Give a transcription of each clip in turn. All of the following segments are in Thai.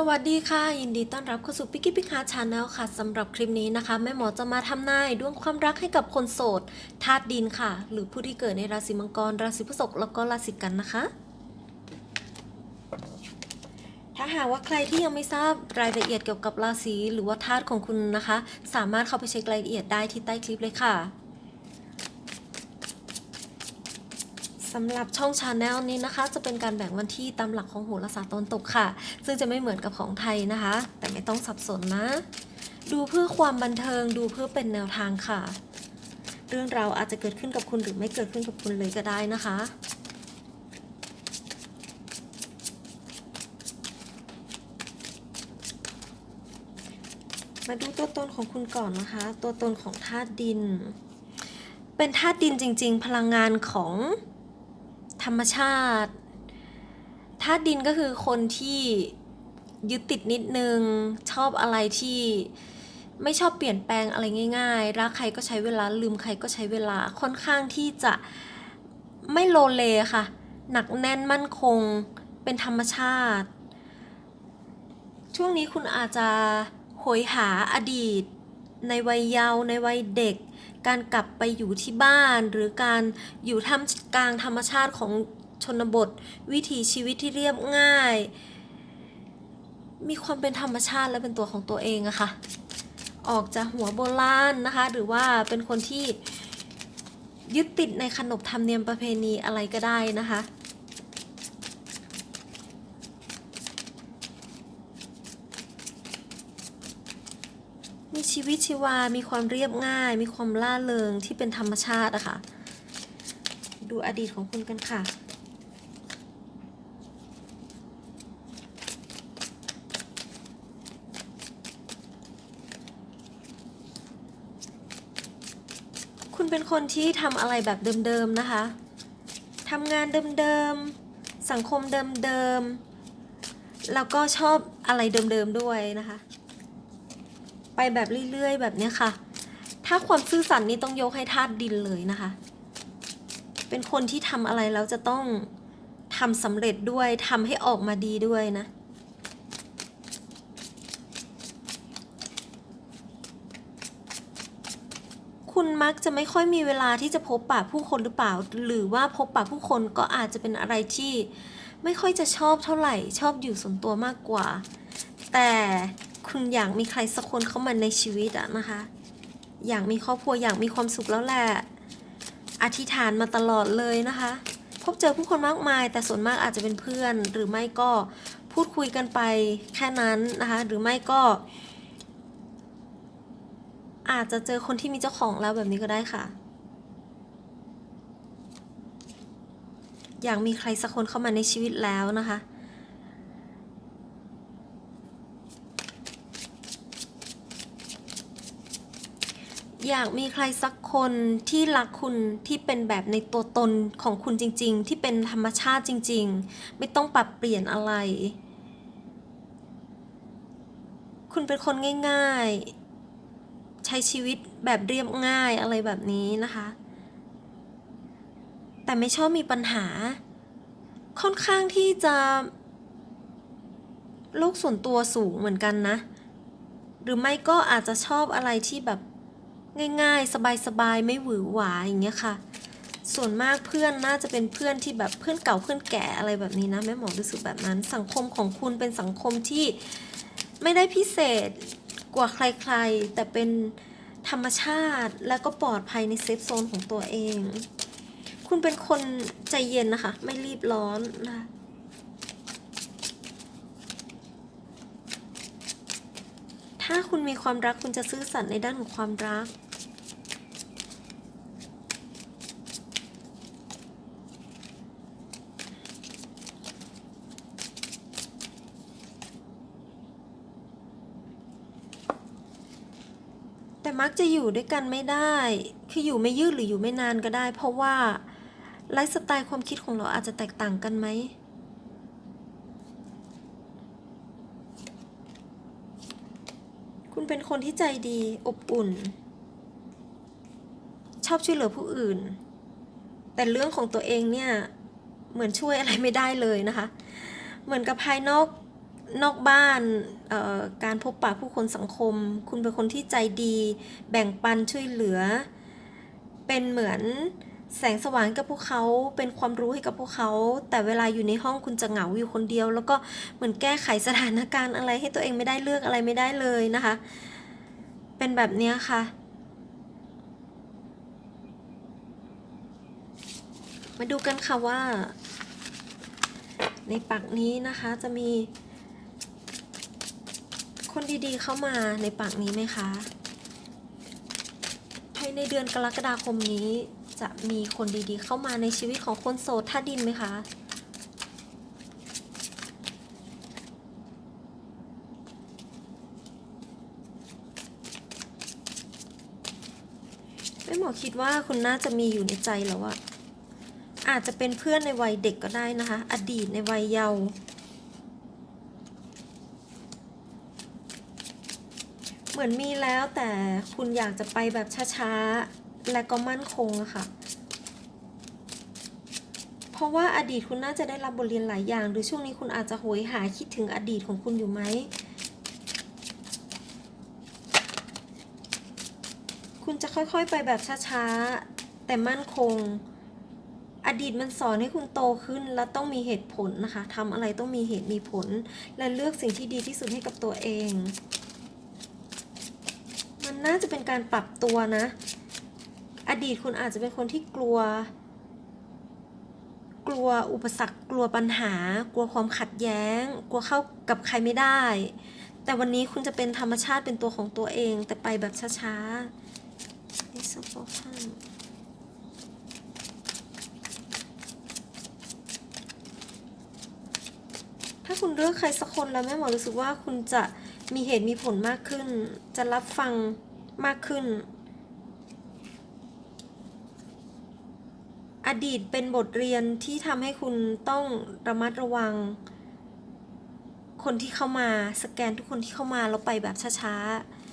สวัสดีค่ะ ยินดีต้อนรับเข้าสู่ปิกกี้พิคาชาแนลค่ะสำหรับคลิปนี้นะคะ แม่หมอจะมาทำนายดวงความรักให้กับคนโสดธาตุดินค่ะ หรือผู้ที่เกิดในราศีมังกร ราศีพฤษภแล้วก็ราศีกันนะคะ ถ้าหากว่าใครที่ยังไม่ทราบรายละเอียดเกี่ยวกับราศีหรือว่าธาตุของคุณนะคะ สามารถเข้าไปเช็ครายละเอียดได้ที่ใต้คลิปเลยค่ะ สำหรับช่องชาแนลนี้นะคะ จะเป็นการแบ่งวันที่ตามหลักของโหราศาสตร์ตนตกค่ะ ซึ่งจะไม่เหมือนกับของไทยนะคะ แต่ไม่ต้องสับสนนะ ดูเพื่อความบันเทิงดูเพื่อเป็นแนวทางค่ะ เรื่องราวอาจจะเกิดขึ้นกับคุณหรือไม่เกิดขึ้นกับคุณเลยก็ได้นะคะมาดูตัวตนของคุณก่อนนะคะ ตัวตนของธาตุดิน เป็นธาตุดินจริง ๆ พลังงานของ ธรรมชาติธาตุดินก็คือคนที่ยึดติดนิดนึง ชอบอะไรที่ไม่ชอบเปลี่ยนแปลงอะไรง่าย ๆ รักใครก็ใช้เวลาลืมใครก็ใช้เวลาค่อนข้างที่จะไม่โลเลค่ะ หนักแน่นมั่นคงเป็นธรรมชาติ ช่วงนี้คุณอาจจะโหยหาอดีต ในวัยเยาว์ในวัยเด็ก การกลับไปอยู่ที่บ้าน หรือการอยู่ท่ามกลางธรรมชาติของชนบท วิถีชีวิตที่เรียบง่าย มีความเป็นธรรมชาติและเป็นตัวของตัวเองอะค่ะ ออกจากหัวโบราณนะคะ หรือว่าเป็นคนที่ยึดติดในขนบธรรมเนียมประเพณีอะไรก็ได้นะคะ มี ชีวิตชีวา มีความเรียบง่าย มีความล่าเริงที่เป็นธรรมชาติอะค่ะ ดูอดีตของคุณกันค่ะ คุณเป็นคนที่ทำอะไรแบบเดิมๆนะคะทำงานเดิมๆ สังคมเดิมๆ แล้วก็ชอบอะไรเดิมๆด้วยนะคะ ไปแบบเรื่อยๆ แบบนี้ค่ะ ถ้าความซื่อสัตย์นี่ต้องยกให้ธาตุดินเลยนะคะ เป็นคนที่ทำอะไรแล้วจะต้องทำสำเร็จด้วยทำให้ออกมาดีด้วยนะคุณมักจะไม่ค่อยมีเวลาที่จะพบปะผู้คนหรือเปล่า หรือว่าพบปะผู้คนก็อาจจะเป็นอะไรที่ ไม่ค่อยจะชอบเท่าไหร่ ชอบอยู่ส่วนตัวมากกว่า แต่ คุณอยากมีใครสักคนเข้ามาในชีวิตอะนะคะ อยากมีครอบครัวอยากมีความสุขแล้วแหละ อธิษฐานมาตลอดเลยนะคะ พบเจอผู้คนมากมาย แต่ส่วนมากอาจจะเป็นเพื่อน หรือไม่ก็พูดคุยกันไปแค่นั้นนะคะ หรือไม่ก็ อาจจะเจอคนที่มีเจ้าของแล้วแบบนี้ก็ได้ค่ะ อยากมีใครสักคนเข้ามาในชีวิตแล้วนะคะ อยากมีใครสักคนที่รักคุณที่เป็นแบบในตัวตนของคุณจริง ๆ ที่เป็นธรรมชาติจริง ๆ ไม่ต้องปรับเปลี่ยนอะไร คุณเป็นคนง่าย ๆ ใช้ชีวิตแบบเรียบง่ายอะไรแบบนี้นะคะ แต่ไม่ชอบมีปัญหา ค่อนข้างที่จะโลกส่วนตัวสูงเหมือนกันนะ หรือไม่ก็อาจจะชอบอะไรที่แบบ ง่ายๆ สบายๆ ไม่หวือหวาอย่างเงี้ยค่ะ ส่วนมากเพื่อนน่าจะเป็นเพื่อนที่แบบเพื่อนเก่าเพื่อนแก่อะไรแบบนี้นะแม่หมอรู้สึกแบบนั้น สังคมของคุณเป็นสังคมที่ไม่ได้พิเศษกว่าใครๆ แต่เป็นธรรมชาติและก็ปลอดภัยในเซฟโซนของตัวเอง คุณเป็นคนใจเย็นนะคะ ไม่รีบร้อนนะคะถ้าคุณมีความรักคุณจะซื่อสัตย์ในด้านของความรัก จะอยู่ด้วยกันไม่ได้ คืออยู่ไม่ยืดหรืออยู่ไม่นานก็ได้ เพราะว่าไลฟ์สไตล์ความคิดของเราอาจจะแตกต่างกันไหมคุณเป็นคนที่ใจดีอบอุ่น ชอบช่วยเหลือผู้อื่น แต่เรื่องของตัวเองเนี่ย เหมือนช่วยอะไรไม่ได้เลยนะคะ เหมือนกับภายนอก นอกบ้านการพบปะผู้คนสังคม คุณเป็นคนที่ใจดี แบ่งปันช่วยเหลือ เป็นเหมือนแสงสว่างกับพวกเขาเป็นความรู้ให้กับพวกเขา แต่เวลาอยู่ในห้องคุณจะเหงาอยู่คนเดียว แล้วก็เหมือนแก้ไขสถานการณ์อะไรให้ตัวเองไม่ได้เลือกอะไรไม่ได้เลยนะคะ เป็นแบบนี้ค่ะ มาดูกันค่ะว่า ในปักนี้นะคะจะมี คนดีๆเข้ามาในปักนี้ไหมคะ ภายในเดือนกรกฎาคมนี้ จะมีคนดีๆเข้ามาในชีวิตของคนโสดท่าดินไหมคะไม่หมอคิดว่าคุณน่าจะมีอยู่ในใจแล้วอะอาจจะเป็นเพื่อนในวัยเด็กก็ได้นะคะ อดีตในวัยเยาว์ เหมือนมีแล้วแต่คุณอยากจะไปแบบช้าๆ และก็มั่นคงอะค่ะ เพราะว่าอดีตคุณน่าจะได้รับบทเรียนหลายอย่าง หรือช่วงนี้คุณอาจจะโหยหาคิดถึงอดีตของคุณอยู่ไหม คุณจะค่อยๆไปแบบช้าๆ แต่มั่นคง อดีตมันสอนให้คุณโตขึ้นและต้องมีเหตุผลนะคะทำอะไรต้องมีเหตุมีผล และเลือกสิ่งที่ดีที่สุดให้กับตัวเอง น่าจะเป็นการปรับตัวนะ อดีตคุณอาจจะเป็นคนที่กลัว กลัวอุปสรรค กลัวปัญหา กลัวความขัดแย้ง กลัวเข้ากับใครไม่ได้ แต่วันนี้คุณจะเป็นธรรมชาติเป็นตัวของตัวเอง แต่ไปแบบช้าๆ Ace of Fortune ถ้าคุณเลือกใครสักคนแล้วแม่หมอรู้สึกว่าคุณจะมีเหตุมีผลมากขึ้น จะรับฟัง มากขึ้น อดีตเป็นบทเรียนที่ทำให้คุณต้องระมัดระวัง คนที่เข้ามาสแกนทุกคนที่เข้ามาแล้วไปแบบช้าๆ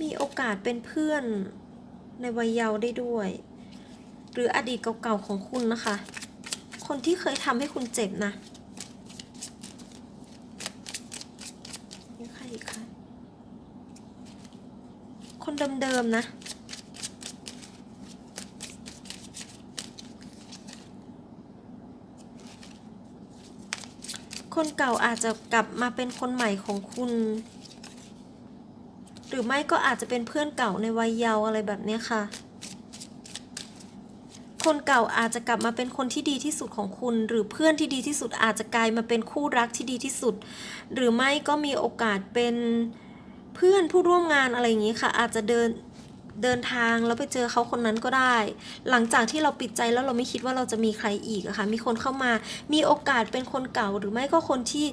มีโอกาสเป็นเพื่อนในวัยเยาว์ได้ด้วย หรืออดีตเก่าๆของคุณนะคะ คนที่เคยทำให้คุณเจ็บนะนี่ใคร อีกคะคนเดิมๆนะ คนเก่าอาจจะกลับมาเป็นคนใหม่ของคุณ หรือไม่ก็อาจจะเป็นเพื่อนเก่าในวัยเยาว์อะไรแบบนี้ค่ะ คนเก่าอาจจะกลับมาเป็นคนที่ดีที่สุดของคุณ หรือเพื่อนที่ดีที่สุดอาจจะกลายมาเป็นคู่รักที่ดีที่สุด หรือไม่ก็มีโอกาสเป็นเพื่อนผู้ร่วมงานอะไรอย่างนี้ค่ะ อาจจะเดินเดินทางแล้วไปเจอเขาคนนั้นก็ได้ หลังจากที่เราปิดใจแล้วเราไม่คิดว่าเราจะมีใครอีกอะค่ะมีคนเข้ามา มีโอกาสเป็นคนเก่าหรือไม่ก็คนที่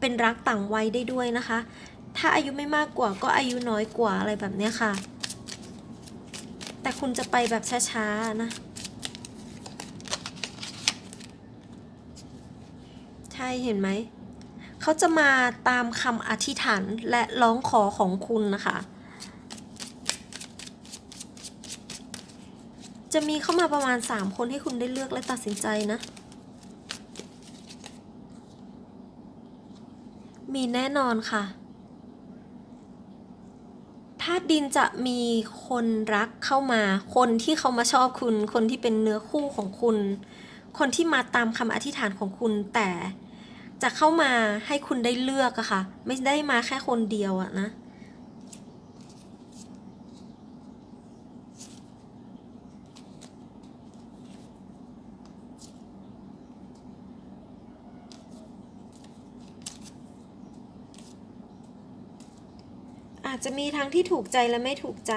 เป็นรักต่างวัยได้ด้วยนะคะ ถ้าอายุไม่มากกว่าก็อายุน้อยกว่าอะไรแบบนี้ค่ะ แต่คุณจะไปแบบช้าๆนะ ช่เห็นไหม เขาจะมาตามคำอธิษฐานและร้องขอของคุณนะคะ จะมีเข้ามาประมาณ 3 คนให้คุณได้เลือกและตัดสินใจนะ มีแน่นอนค่ะธาตุดินจะมีคนรักเข้ามา คนที่เขามาชอบคุณ คนที่เป็นเนื้อคู่ของคุณ คนที่มาตามคำอธิษฐานของคุณแต่ จะเข้ามาให้คุณได้เลือกอะค่ะ ไม่ได้มาแค่คนเดียวอะนะ อาจจะมีทั้งที่ถูกใจและไม่ถูกใจ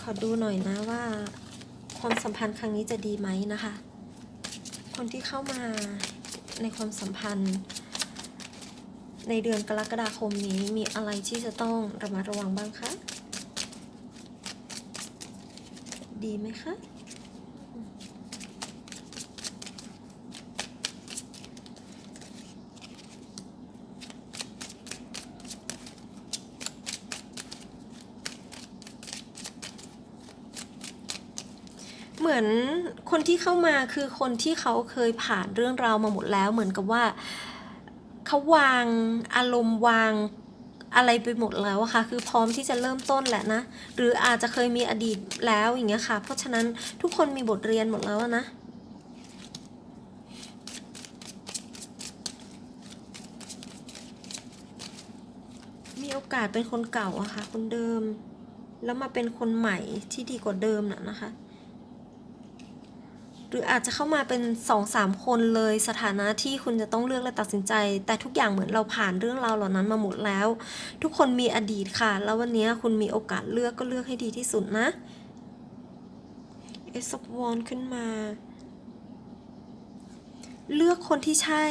ขอดูหน่อยนะว่าความสัมพันธ์ครั้งนี้จะดีไหมนะคะ คนที่เข้ามาในความสัมพันธ์ ในเดือนกรกฎาคมนี้มีอะไรที่จะต้องระมัดระวังบ้างคะ ดีไหมคะ เหมือนคนที่เข้ามาคือคนที่เขาเคยผ่านเรื่องราวมาหมดแล้วเหมือนกับว่าเขาวางอารมณ์วางอะไรไปหมดแล้วอะค่ะ คือพร้อมที่จะเริ่มต้นแหละนะ หรืออาจจะเคยมีอดีตแล้วอย่างเงี้ยค่ะ เพราะฉะนั้นทุกคนมีบทเรียนหมดแล้วนะมีโอกาสเป็นคนเก่าอะค่ะ คนเดิม แล้วมาเป็นคนใหม่ที่ดีกว่าเดิมน่ะนะคะ หรืออาจจะเข้ามาเป็นสองสามคนเลยสถานะที่คุณจะต้องเลือกและตัดสินใจ แต่ทุกอย่างเหมือนเราผ่านเรื่องราวเหล่านั้นมาหมดแล้ว ทุกคนมีอดีตค่ะ แล้ววันนี้คุณมีโอกาสเลือกก็เลือกให้ดีที่สุดนะเอสวอนขึ้นมา เลือกคนที่ใช่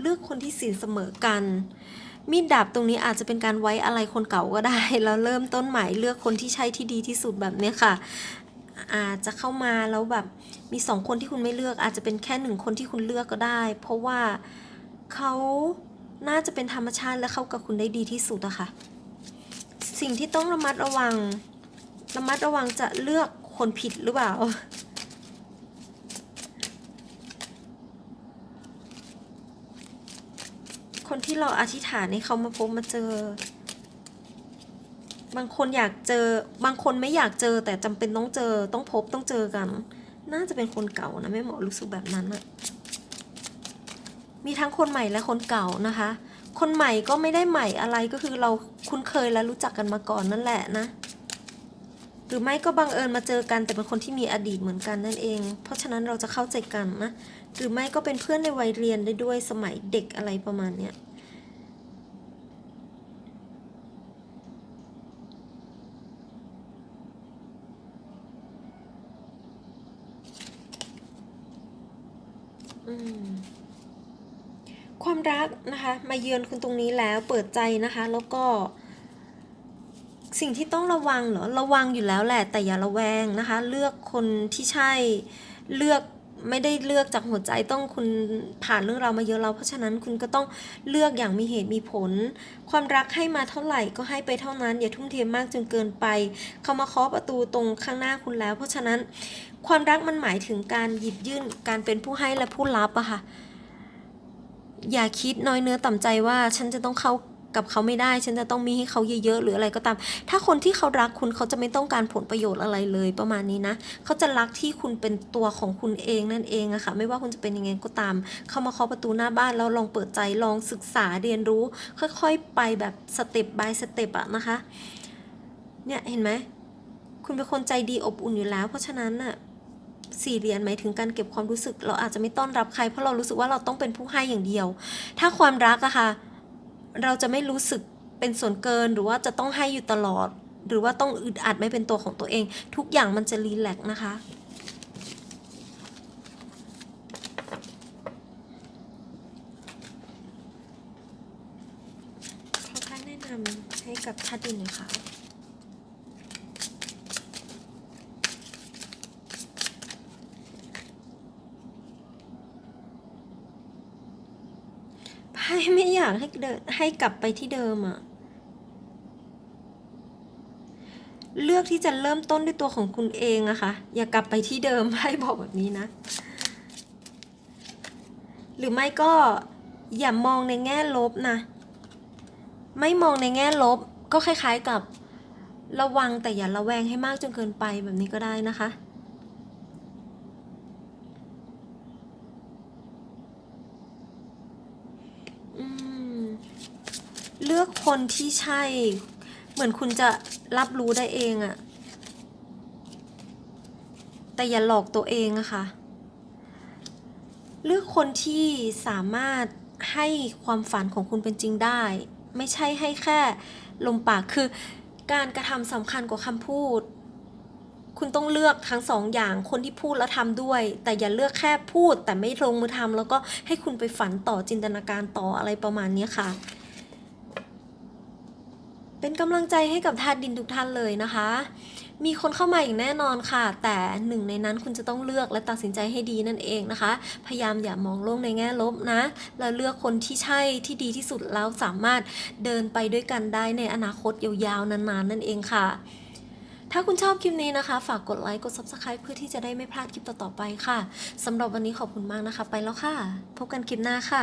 เลือกคนที่สินเสมอกันมีดดาบตรงนี้อาจจะเป็นการไว้อะไรคนเก่าก็ได้ แล้วเริ่มต้นใหม่เลือกคนที่ใช่ที่ดีที่สุดแบบนี้ค่ะ อาจจะเข้ามาแล้วแบบมีสองคนที่คุณไม่เลือก อาจจะเป็นแค่หนึ่งคนที่คุณเลือกก็ได้ เพราะว่าเขาน่าจะเป็นธรรมชาติและเข้ากับคุณได้ดีที่สุดอะค่ะสิ่งที่ต้องระมัดระวัง ระมัดระวังจะเลือกคนผิดหรือเปล่าคนที่เราอธิษฐานให้เขามาพบมาเจอ บางคนอยากเจอบางคนไม่อยากเจอแต่จำเป็นต้องเจอต้องพบต้องเจอกัน น่าจะเป็นคนเก่านะแม่หมอรู้สึกแบบนั้นอะมีทั้งคนใหม่และคนเก่านะคะ คนใหม่ก็ไม่ได้ใหม่อะไรก็คือเราคุ้นเคยและรู้จักกันมาก่อนนั่นแหละนะ หรือไม่ก็บังเอิญมาเจอกันแต่เป็นคนที่มีอดีตเหมือนกันนั่นเอง เพราะฉะนั้นเราจะเข้าใจกันนะ หรือไม่ก็เป็นเพื่อนในวัยเรียนได้ด้วยสมัยเด็กอะไรประมาณเนี้ย อืม ความรัก นะคะ มาเยือนคุณตรงนี้แล้วเปิดใจนะคะ แล้วก็ สิ่งที่ต้องระวังเหรอระวังอยู่แล้วแหละ แต่อย่าระแวงนะคะ เลือกคนที่ใช่เลือกไม่ได้เลือกจากหัวใจต้องคุณผ่านเรื่องราวมาเยอะแล้วเพราะฉะนั้นคุณก็ต้องเลือกอย่างมีเหตุมีผล ความรักให้มาเท่าไหร่ก็ให้ไปเท่านั้น อย่าทุ่มเทมากจนเกินไป เขามาเคาะประตูตรงข้างหน้าคุณแล้ว เพราะฉะนั้นความรักมันหมายถึงการหยิบยื่นการเป็นผู้ให้และผู้รับอะค่ะ อย่าคิดน้อยเนื้อต่ำใจว่าฉันจะต้องเข้ากับเขาไม่ได้ ฉันจะต้องมีให้เขาเยอะๆ หรืออะไรก็ตาม ถ้าคนที่เขารักคุณเขาจะไม่ต้องการผลประโยชน์อะไรเลยประมาณนี้นะ เขาจะรักที่คุณเป็นตัวของคุณเองนั่นเองอะค่ะ ไม่ว่าคุณจะเป็นยังไงก็ตาม เข้ามาเคาะประตูหน้าบ้านแล้วลองเปิดใจ ลองศึกษาเรียนรู้ ค่อยๆ ไปแบบสเต็ป by สเต็ปอะนะคะ เนี่ยเห็นไหม คุณเป็นคนใจดีอบอุ่นอยู่แล้ว เพราะฉะนั้นน่ะ สี่เหรียญหมายถึงการเก็บความรู้สึก เราอาจจะไม่ต้อนรับใคร เพราะเรารู้สึกว่าเราต้องเป็นผู้ให้อย่างเดียว ถ้าความรักอะค่ะ เราจะไม่รู้สึกเป็นส่วนเกินหรือว่าจะต้องให้อยู่ตลอด หรือว่าต้องอึดอัดไม่เป็นตัวของตัวเอง ทุกอย่างมันจะรีแลกซ์นะคะขอการแนะนำให้กับท่าดินหน่อยค่ะ ไพ่ไม่ อยากให้เดินให้กลับไปที่เดิมอะเลือกที่จะเริ่มต้นด้วยตัวของคุณเองอะค่ะ อย่ากลับไปที่เดิมไพ่บอกแบบนี้นะ หรือไม่ก็อย่ามองในแง่ลบนะ ไม่มองในแง่ลบก็คล้ายๆกับระวังแต่อย่าระแวงให้มากจนเกินไปแบบนี้ก็ได้นะคะ เลือกคนที่ใช่ เหมือนคุณจะรับรู้ได้เองอะแต่อย่าหลอกตัวเองอะค่ะ เลือกคนที่สามารถให้ความฝันของคุณเป็นจริงได้ ไม่ใช่ให้แค่ลมปากคือการกระทำสำคัญกว่าคำพูด คุณต้องเลือกทั้งสองอย่างคนที่พูดแล้วทำด้วย แต่อย่าเลือกแค่พูดแต่ไม่ลงมือทำแล้วก็ให้คุณไปฝันต่อจินตนาการต่ออะไรประมาณนี้ค่ะ เป็นกำลังใจให้กับทาสดินทุกท่านเลยนะคะ มีคนเข้ามาอย่างแน่นอนค่ะ แต่หนึ่งในนั้นคุณจะต้องเลือกและตัดสินใจให้ดีนั่นเองนะคะ พยายามอย่ามองโลกในแง่ลบนะ แล้วเลือกคนที่ใช่ที่ดีที่สุดแล้วสามารถเดินไปด้วยกันได้ในอนาคตยาวๆนานๆนั่นเองค่ะถ้าถ้าคุณชอบคลิปนี้นะคะ ฝากกดไลค์ กด Subscribe เพื่อที่จะได้ไม่พลาดคลิปต่อๆไปค่ะ สำหรับวันนี้ขอบคุณมากนะคะ ไปแล้วค่ะ พบกันคลิปหน้าค่ะ